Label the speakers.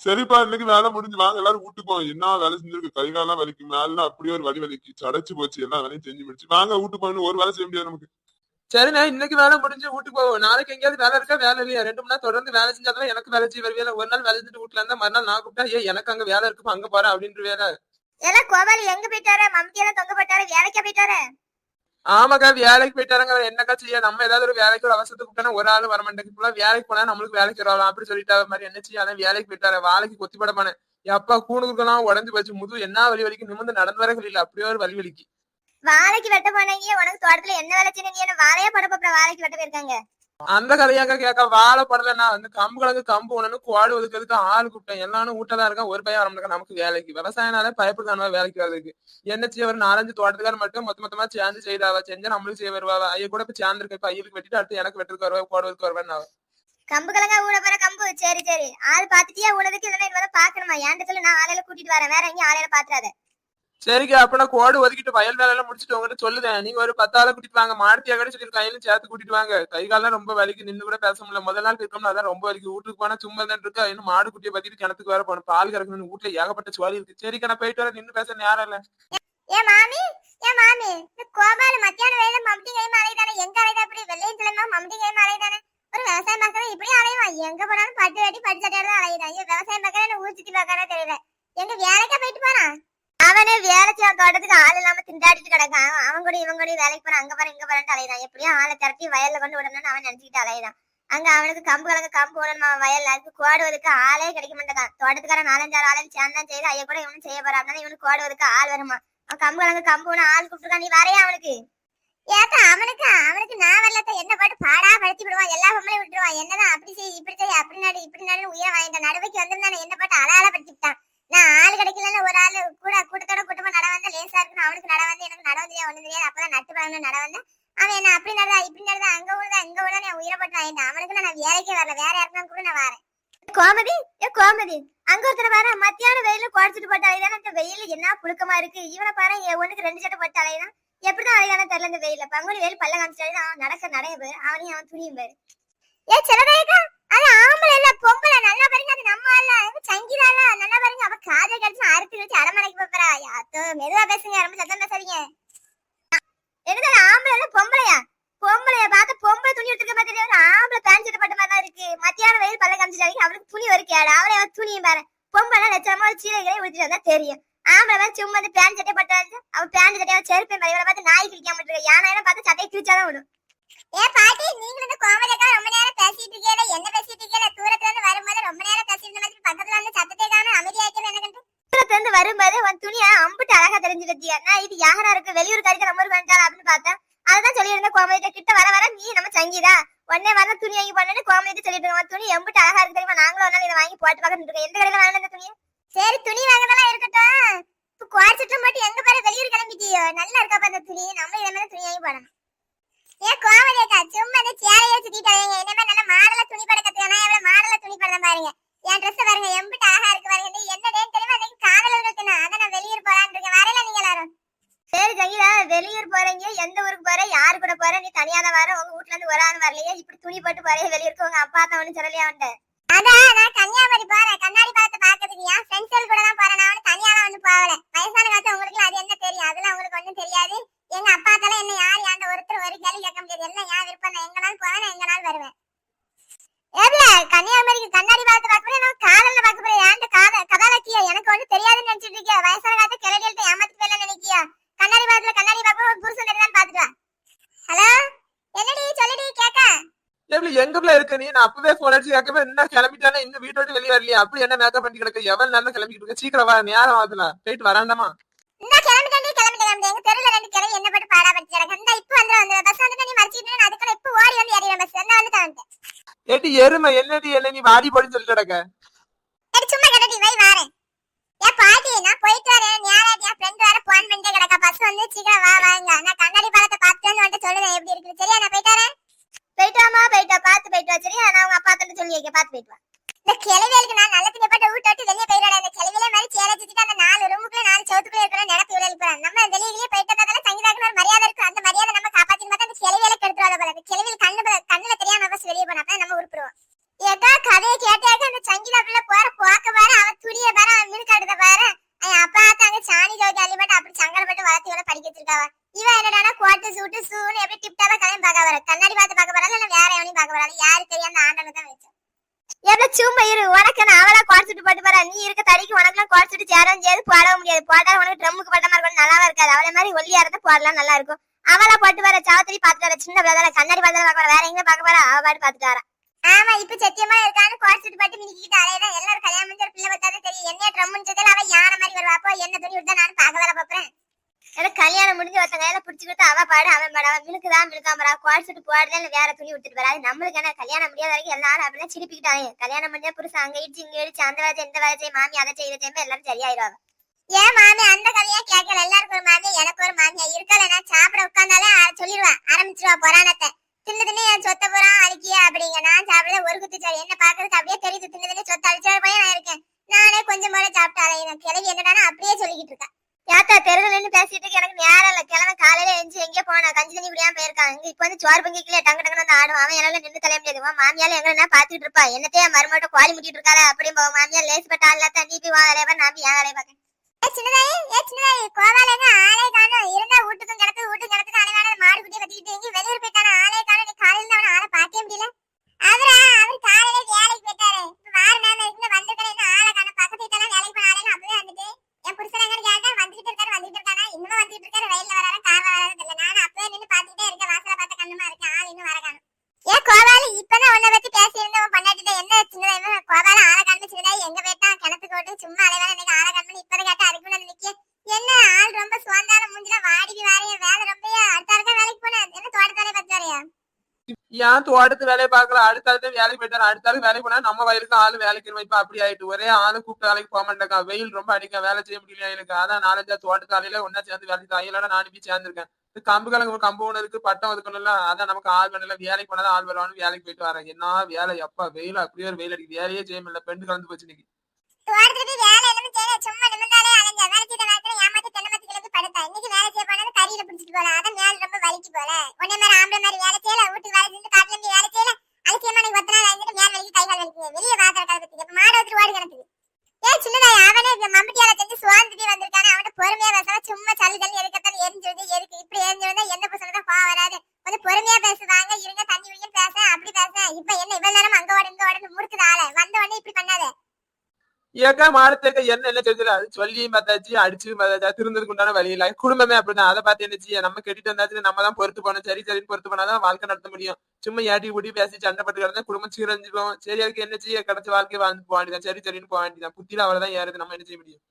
Speaker 1: சரிப்பா இன்னைக்கு வேலை முடிஞ்சு வாங்க எல்லாரும் வீட்டுக்கு என்ன வேலை செஞ்சிருக்கு? கை காலம் வலிக்கு மேல அப்படியே ஒரு வலி வலிக்கு. சடைச்சு போச்சு எல்லா வேலையும் செஞ்சு முடிச்சு. வாங்க வீட்டுக்கு போகணும் ஒரு வேலை செய்ய முடியாது நமக்கு.
Speaker 2: சரிண்ணே இன்னைக்கு வேலை முடிஞ்சு வீட்டுக்கு போவோம். நாளைக்கு எங்கேயாவது வேலை இருக்கா? வேலை இல்லையா? ரெண்டு மணி நேரம் தொடர்ந்து வேலை செஞ்சாதான் எனக்கு வேலை செய்ய வேலை ஒரு நாள் வேலை செஞ்சுட்டு வீட்டுல இருந்தா மறுநாள் நான் கூப்பிட்டா ஏன் எனக்கு அங்க வேலை இருக்கு அங்க போறேன் அப்படின்ற வேலை
Speaker 3: எல்லாம் கோபாலி எங்க போயிட்டாரு? மம்மியெல்லாம் தொங்க போட்டாரு வேலைக்கா போயிட்டாரு.
Speaker 2: ஆமாக்கா வேலைக்கு போயிட்டாருங்க என்னக்கா செய்ய? நம்ம ஏதாவது ஒரு வேலைக்கு ஒரு அவசரத்துக்கு ஒரு ஆள் வர மாட்டேங்குது. வேலைக்கு போனா நம்மளுக்கு வேலைக்கு வரலாம் அப்படி சொல்லிட்டா மாதிரி என்ன செய்ய? அதான் வேலைக்கு போயிட்டாரு. வேலைக்கு கொத்தி பட போனேன். எப்பா கூணுக்குலாம் உடஞ்சு போச்சு. முது என்ன வழி வலிக்கு? நிமிர்ந்து நடந்து வர இல்ல. அப்படியே ஒரு வழி வலிக்கு.
Speaker 3: வாழைக்கு வெட்ட போனீங்க உனக்கு தோட்டத்துல என்ன வேலை செய்யணும்? என்ன வாழையா பட வாழைக்கு வெட்ட போயிருக்காங்க.
Speaker 2: அந்த கதையாக கேட்க வாழை நான் வந்து கம்பு கிழங்கு கம்பு ஒண்ணு குவாடு ஒதுக்கிறதுக்கு ஆள் கூப்பிட்டேன். எல்லாரும் வீட்டதான் இருக்கேன் ஒரு பையன் வரமுடியும் நமக்கு வேலைக்கு. விவசாயனால பயப்படுதானவா வேலைக்கு வரதுக்கு என்ன செய்ய ஒரு நாலஞ்சு தோட்டத்துக்கார மட்டும் மொத்த மொத்தமா சேர்ந்து செய்தாவா செஞ்சா நம்மளுக்கு செய்ய வருவா ஐயா கூட இப்ப சேர்ந்துருக்க இப்ப ஐயருக்கு வெட்டிட்டு அடுத்து எனக்கு வெட்டுக்கு வருவா குவாடுவதுக்கு வருவேன்
Speaker 3: கம்பு கலங்கா ஊட போற கம்பு. சரி சரி. ஆள் பாத்துட்டியா உனதுக்கு இதெல்லாம் இனிமே பாக்கணுமா ஏன் நான் ஆளையில கூட்டிட்டு வரேன். வேற எங்கேயும் ஆளையில பாத்துறாத
Speaker 2: சரிக்கா அப்பனா கோடு ஒதுக்கிட்டு வயல் வேலை எல்லாம் முடிச்சுட்டு உங்ககிட்ட சொல்லுதேன். நீங்க ஒரு பத்தாள கூட்டிட்டு வாங்க. மாடுத்தியா கூட சொல்லி கையிலும் சேர்த்து கூட்டிட்டு வாங்க. கை காலம் ரொம்ப வலிக்கு நின்னு கூட பேச முடியல. முதல் நாள் இருக்கோம்னா அதான் ரொம்ப வலிக்கு. வீட்டுக்கு போனா சும்மா தான் இருக்கா? இன்னும் மாடு குட்டியை பத்திட்டு கிணத்துக்கு வேற போன பால் கறக்கணும் வீட்டுல ஏகப்பட்ட சுவாலி இருக்கு. சரிக்கா நான் போயிட்டு வர. நின்னு பேச நேரம் இல்ல.
Speaker 3: ஏன் மாமி ஏன் மாமி கோபால மத்தியான வேலை மம்டி கை அலைதானே எங்க அலைதா அப்படி வெள்ளையும் கிழமை மம்டி கை அலைதானே ஒரு விவசாயம் பார்க்கறது இப்படி அலைவான் எங்க போனாலும் பட்டு வேட்டி பட்டு சட்டையோட அலையுதான் ஐயோ விவசாயம் பார்க்கறது ஊர் சுத்தி பார்க்கறதா தெரியல. எங்க வேலைக்கா போயிட்டு அவனே வேலை செய்ய தோட்டத்துக்கு ஆள் இல்லாம திண்டாடிட்டு கிடக்கான். அவன் கூட இவன் கூட வேலைக்கு போறான் அங்க பாரு இங்க பாருன்னு அலையுதான் எப்படியும் ஆளை திரட்டி வயல்ல கொண்டு விடணும்னு அவன் நினைச்சுக்கிட்டு அலையுதான் அங்க அவனுக்கு கம்பு கலங்க கம்பு விடணும் வயல்ல? அதுக்கு கோடுவதுக்கு ஆளே கிடைக்க மாட்டேதான் தோட்டத்துக்கார நாலஞ்சாறு ஆளையும் சேர்ந்தான் செய்து ஐயா கூட இவனும் செய்ய போறான். இவனுக்கு கோடுவதுக்கு ஆள் வருமா? அவன் கம்பு கலங்க கம்பு விட ஆள் கூப்பிட்டுருக்கான். நீ வரையா அவனுக்கு? ஏத்தா அவனுக்கு அவனுக்கு நான் வரலத்த என்ன பாட்டு பாடா படுத்தி விடுவான். எல்லா பொம்பளையும் விட்டுருவான். என்னதான் அப்படி செய் இப்படி செய் அப்படி நடு இப்படி நடு உயிரை வாங்கிட்டான். நடுவைக்கு வந்திருந்தானே. என்ன பாட்டு அலால படுத்திட்டான் நான் ஆள் கிடைக்கலன்னு ஒரு ஆளு கூட கூட்டத்தோட கூட்டமா நட வந்தா லேசா இருக்குன்னு அவனுக்கு நட வந்து எனக்கு நட வந்து ஒண்ணு தெரியாது. அப்பதான் நட்டு பழகணும் நட வந்தா. அவன் என்ன அப்படி நடதா இப்படி நடதா அங்க விழுதா இங்க விழுதா என் உயிரப்பட்டு பட்டு அவனுக்கு நான் வேலைக்கே வரல. வேற யாருக்கும் கூட நான் வரேன். கோமதி ஏ கோமதி அங்க ஒருத்தர் வர மத்தியான வெயில குறைச்சிட்டு போட்டு அலைதான். இந்த வெயில என்ன புழுக்கமா இருக்கு. இவனை பாரு ஒண்ணுக்கு ரெண்டு சட்டை போட்டு அலைதான். எப்படிதான் அழகான தெரியல இந்த வெயில பங்குனி வெயில் பல்ல காமிச்சாலும் அவன் நடக்க நடைய பேரு அவனையும் அவன் துணியும் பேரு. ஏ சிலதேக்கா அது ஆம்பளை இல்ல பொம்பளை. நல்லா பாருங்க அது நம்ம அல்ல சங்கீதால நல்லா காதை கடிச்சு அறுத்து வச்சு அரமனைக்கு போறா. யாத்தோ மெதுவா பேசுங்க ரொம்ப சத்தம் பேசாதீங்க. என்னது ஆம்பளை பொம்பளையா? பொம்பளைய பார்த்து பொம்பளை துணி எடுத்துக்க மாதிரி ஒரு ஆம்பளை பேண்ட் சட்டை பட்ட மாதிரி தான் இருக்கு. மத்தியான வெயில் பல்ல காமிச்சிட்டாங்க அவளுக்கு துணி ஒரு கேடு. அவளை அவன் துணியும் பாரு. பொம்பளை லட்சமா ஒரு சீலைகளை உடுத்திட்டு வந்தா தெரியும். ஆம்பளை வந்து சும்மா வந்து பேண்ட் சட்டை பட்டு வந்து அவன் பேண்ட் சட்டையை செருப்பை மாதிரி பார்த்து நாய் கிழிக்காம இருக்கு. யானை பார்த்து சட்டையை கிழிச்சாதான் விடும். ஏ பாட்டி நீங்க வந்து கோமதிக்கா ரொம்ப நேரம் பேசிட்டு இருக்கீங்க என்ன பேசிட்டு இருக்கீங்க தூரத்துல இருந்து வரும்போது ரொம்ப நேரம் பேசிட்டு இருந்த மாதிரி பக்கத்துல வந்து சத்தத்தை காண அமைதியா என்ன கண்டு தூரத்துல இருந்து வரும்போது உன் துணியை அம்புட்டு அழகா தெரிஞ்சு வச்சியா நான் இது யாரா இருக்கு? வெளியூர் கறிக்க நம்ம வேண்டாம் அப்படின்னு பார்த்தேன் அதான் சொல்லியிருந்தேன் கோமதிட்ட கிட்ட வர வர நீ நம்ம சங்கீதா. உடனே வர துணி வாங்கி போனேன்னு கோமதிட்ட சொல்லிட்டு இருக்கோம் துணி எம்பிட்டு அழகா இருக்கு தெரியுமா? நாங்களும் ஒரு நாள் இதை வாங்கி போட்டு பார்க்கணும் இருக்கோம் எந்த கடையில வாங்கின இந்த துணியை? சரி துணி வாங்கினதெல்லாம் இருக்கட்டும். இப்ப குவாட்சட்டும் மட்டும் எங்க பாரு வெளியூர் கிளம்பிட்டியோ? நல்லா இருக்காப்பா அந்த துணி. நம்ம இதை மாதிரி துணி வாங்கி போடணும். ஏன் கோவதேக்கா சும்மா இந்த சேலையே சுத்திட்டாங்க இனிமே நல்ல மாடல துணி படம் கத்துக்கானா எவ்வளவு மாடல துணி படம் பாருங்க. என் ட்ரெஸ் பாருங்க. எம்பிட்டு அழகா இருக்கு பாருங்க இது என்ன டேட் தெரியுமா அன்னைக்கு காதல இருக்கணும் அதான் நான் வெளியூர் போலான்னு இருக்கேன் வரையில நீங்க எல்லாரும் சரி சங்கீதா வெளியூர் போறீங்க எந்த ஊருக்கு போற யாரு கூட போற நீ தனியா தான் வர உங்க வீட்ல இருந்து ஒரு ஆள் வரலையே இப்படி துணி போட்டு போறே வெளியூருக்கு உங்க அப்பா தான் ஒண்ணு சொல்லலையா அவன்கிட்ட அதான் நான் கன்னியாகுமரி போறேன். கண்ணாடி பார்த்து பாக்கிறதுக்கு என் ஃப்ரெண்ட்ஸ் கூட தான் போறேன் நான் வந்து தனியாலாம் வந்து போகல வயசான காலத்துல உங்களுக்கு அது என்ன தெரியும் அதெல்லாம் உங்களுக்கு ஒண்ணும் தெரியாது எங்க அப்பா தலை என்ன யார் அந்த ஒருத்தர் ஒரு கேள்வி கேட்க முடியாது எல்லாம் என் விருப்பம் தான் எங்க நாள் போவேன் நான் எங்க நாள் வருவேன் ஏப்ல கன்னியாகுமரிக்கு கண்ணாடி பார்த்து பார்க்க போறேன் நான் காதல்ல பார்க்க போறேன் ஏன்ட்ட காத கதாலட்சியா எனக்கு ஒண்ணு தெரியாதுன்னு நினைச்சிட்டு இருக்கியா வயசான காலத்து கிளடியில்ட்ட ஏமாத்தி போயிடலாம் நினைக்கியா கண்ணாடி பார்த்துல கண்ணாடி பார்க்க ஒரு புருஷன் தெரியுதான்னு பாத்துட்டு வா ஹலோ என்னடி சொல்லுடி கேக்க
Speaker 2: எப்படி இருக்க நீ நான் அப்பவே போன் அடிச்சு கேட்கவே என்ன கிளம்பிட்டானே இன்னும் வீட்டை விட்டு வெளியே வரலையா? அப்படி என்ன மேக்கப் பண்ணி கிடக்க? எவ்வளவு நேரம் கிளம்பிட்டு இருக்க? சீக்கிரம் வா நேரம் ஆகுதுல போயிட்டு வராண்டாமா?
Speaker 3: இந்த கிளம்பிட்டே கிளம்பிட்டே கிளம்பிட்டே எங்க தெருல ரெண்டு கிளவி என்ன சூட்டு சூன்னு எப்படி டிப் டாப்பா கல்யாணம் பார்க்க வர கண்ணாடி பார்த்து பார்க்க வராது இல்ல வேற எவனையும் பார்க்க வராது யாரு தெரியும் அந்த ஆண்டனை தான் வச்சோம் எவ்வளவு சும்மா இரு. உனக்கு நான் அவளா குறைச்சிட்டு போட்டு போறா நீ இருக்க தடிக்கு உனக்குலாம் குறைச்சிட்டு சேரவும் செய்யாது போடவும் முடியாது. போட்டா உனக்கு ட்ரம்முக்கு பட்ட மாதிரி கூட நல்லாவா இருக்காது. அவளை மாதிரி ஒல்லியா இருந்தா போடலாம் நல்லா இருக்கும். அவளா போட்டு வர சாவத்திரி பாத்துட்டு வர சின்ன பிள்ளை கண்ணாடி பார்த்து பார்க்க வர வேற எங்க பார்க்க வர அவ பாட்டு பாத்துட்டு வரா. ஆமா இப்ப சத்தியமா இருக்கான்னு குறைச்சிட்டு பாட்டு மினிக்கிட்டு அலையதான் எல்லாரும் கல்யாணம் முடிஞ்ச பிள்ளை பார்த்தாதான் தெரியும். என்ன ட்ரம் முடிஞ்சதுல அவ யானை மாதிரி வருவா. அப்போ என்ன துணி விட்டா நானும் பார்க்க வர பாப்பேன் எனக்கு கல்யாணம் முடிஞ்சு ஒருத்தங்க கையில பிடிச்சி கொடுத்து அவ பாடு அவன் பாடு. அவன் மினுக்குதான் மினுக்காமரா குறைச்சிட்டு போடுறதுல இல்ல வேற துணி விட்டுட்டு வராது நம்மளுக்கு என்ன கல்யாணம் முடியாத வரைக்கும் எல்லாரும் அப்படிலாம் சிரிப்பிக்கிட்டாங்க. கல்யாணம் முடிஞ்சா புருஷன் அங்க இடிச்சு இங்க இடிச்சு அந்த வேலை இந்த வேலை செய்ய மாமி அதை செய்ய இதை எல்லாரும் சரியாயிருவாங்க. ஏன் மாமி? அந்த கதையா கேட்கல. எல்லாருக்கும் ஒரு மாமி எனக்கு ஒரு மாமியா. இருக்கல நான் சாப்பிட உட்காந்தாலே சொல்லிடுவேன் ஆரம்பிச்சிருவா புராணத்தை தின்னு தின்னு என் சொத்த புறா அழிக்கிய அப்படிங்க. நான் சாப்பிட ஒரு குத்து சரி என்ன பாக்குறதுக்கு அப்படியே தெரியுது. தின்னு தின்னு சொத்த அழிச்சா பையன் நான் இருக்கேன். நானே கொஞ்சம் போல சாப்பிட்டாலே எனக்கு. கிளவி என்னடானா அப்படியே சொல்லிக்கிட்டு இருக்கேன் ஏத்தா தெருவில் பேசிட்டு இருக்கு, எனக்கு நேரம் இல்ல. கிழமை காலையில எஞ்சி எங்கே போனா கஞ்சி தண்ணி குடியாம போயிருக்கான். இங்க இப்ப வந்து சோறு பங்கிக்கல டங்கு டங்குன்னு வந்து ஆடுவான். அவன் என்னால நின்று தலைய முடியாது. உன் மாமியால எங்க என்ன பாத்துட்டு இருப்பா? என்னத்தையே மருமட்ட குவாலி முட்டிட்டு இருக்காளா அப்படின்னு போவ மாமியார் லேசுப்பட்ட ஆள் தண்ணி போய் வா வேலையை பாரு, நான் போய் என் வேலையை பாக்கேன் சின்னதாயி ஏ சின்னதாயி கோவாலேங்க ஆளே காணும் இருந்தா வீட்டுக்கும் கிடக்கு வீட்டுக்கும் கிடக்கு அழகான மாடு குட்டியை கட்டிக்கிட்டு எங்கேயும் வெளியூர் போயிட்டானா ஆளே காணும் நீ காலையில அவனை ஆளை பார்க்கவே முடியல அவரா அவர் காலையில வேலைக்கு போயிட்டாரு இப்ப வார நேரம் இருந்து வந்திருக்காரு இன்னும் ஆளை காணும் பக்கத்து வீட்டெல்லாம் வேலைக்கு போன ஆளே அப்பவே வந்துட்டு என் புருஷன் எங்க கேட்டா வந்துட்டு இருக்காரு வந்துட்டு இருக்கானா இன்னும் வந்துட்டு இருக்காரு ரயில்ல வராரா கார்ல வராரா தெரியல நானும் அப்பவே நின்னு பாத்துக்கிட்டே இருக்கேன் வாசல பார்த்த கண்ணுமா இருக்கேன் ஆள் இன்னும் வர காணும் ஏ கோவாலி இப்பதான் உன்னை பத்தி பேசி இருந்தவன் பண்ணாட்டிட்ட என்ன சின்னதா கோவால ஆளை காணும் சின்னதா எங்க போயிட்டா கிணத்துக்கு ஓட்டு சும்மா அலைவான இன்னைக்கு ஆளை காணும் இப்பதான் கேட்டா அதுக்கு முன்னாடி நிக்க என்ன ஆள் ரொம்ப சுவந்தான மூஞ்சில வாடிக்கு வாரிய வேலை ரொம்பயா அடுத்த அடுத்த வேலைக்கு போன என்ன தோட்டத்தாலே பத்தாரியா
Speaker 2: ஏன் தோட்டத்து வேலையை பார்க்கல? அடுத்த அடுத்த வேலைக்கு போயிட்டாரு. அடுத்த ஆளுக்கு வேலைக்கு போனா நம்ம வயலுக்கு ஆளு வேலைக்கு இப்ப அப்படி ஆயிட்டு. ஒரே ஆளு கூப்பிட்டு வேலைக்கு போக மாட்டேக்கா வெயில் ரொம்ப அடிக்க வேலை செய்ய முடியல எனக்கு? அதான் நாலஞ்சா தோட்டத்தாலையில ஒன்னா சேர்ந்து வேலைக்கு தையலோட நானும் போய் சேர்ந்திருக்கேன். கம்பு கிழங்கு கம்பு ஒண்ணு இருக்கு பட்டம் ஒதுக்கணும்ல அதான் நமக்கு ஆள் வேணும்ல வேலைக்கு போனாதான் ஆள் வருவானு வேலைக்கு போயிட்டு வரேன் என்ன வேலை? எப்பா வெயில்? அப்படியே ஒரு வெயில் அடிக்குது. வேலையே செய்ய முடியல. பெண்டு கலந்து போச்சு இன்னைக்கு
Speaker 3: தோட்டத்துக்கு போய் வேலை என்னமோ செய்யல சும்மா நிமிந்தாலே அலைஞ்ச வேலை செய்த நேரத்துல ஏமாத்தி தென்னை மரத்து கிழக்கு படுத்தா இன்னைக்கு வேலை செய்ய போனது கரியில பிடிச்சிட்டு போல அதான் மேல் ரொம்ப வலிக்கு போல உன்னை மாதிரி ஆம்பளை மாதிரி வேலை செய்யல வீட்டுக்கு வேலை செஞ்சு காட்டுல இருந்து வேலை செய்யல அலட்சியமா நீங்க ஒத்தனா வந்துட்டு மேல் வலிக்கு கை கால் வலிக்கு வெளியே பாத்திர கால் பத்தி இப்ப மாடு வச்சுட்டு ஓடி கிடக்குது ஏன் சின்னதாய் அவனே இந்த மம்பட்டியால செஞ்சு சுவாந்துட்டு வந்திருக்கானே அவன பொறுமையா பேசாம சும்மா சல்லி தள்ளி எதுக்கத்தான் எரிஞ்சுது எதுக்கு? இப்படி எரிஞ்சு வந்தா எந்த புசல பா வராது. கொஞ்சம் பொறுமையா பேசுவாங்க இருங்க தண்ணி வைக்க பேச அப்படி பேச இப்ப என்ன இவ்வளவு நேரம் அங்க ஓடு இங்க ஓடுன்னு முறுக்குது ஆள. வந்த உடனே இப்படி பண்ணாத.
Speaker 2: ஏக்கா மாடத்திற்க என்ன என்ன தெரிஞ்சல அது சொல்லி மத்தாச்சு அடிச்சு மத்தாச்சா திருந்ததுக்கு உண்டான வழி இல்லை குடும்பமே அப்படிதான். அதை பார்த்து என்ன நம்ம கெட்டிட்டு வந்தாச்சு நம்ம தான் பொறுத்து போனோம் சரி சரின்னு பொறுத்து போனாதான் வாழ்க்கை நடத்த முடியும். சும்மா ஏட்டி கூட்டி பேசி சண்டை பட்டு கிடந்தா குடும்பம் சீரழிஞ்சிடும் சரி அதுக்கு என்ன கிடைச்ச வாழ்க்கை வாழ்ந்து போக வேண்டியதான் சரி சரின்னு போக வேண்டியதான் புத்தியில அவ்வளவுதான் ஏறது. நம்ம என்ன செய்ய முடியும்?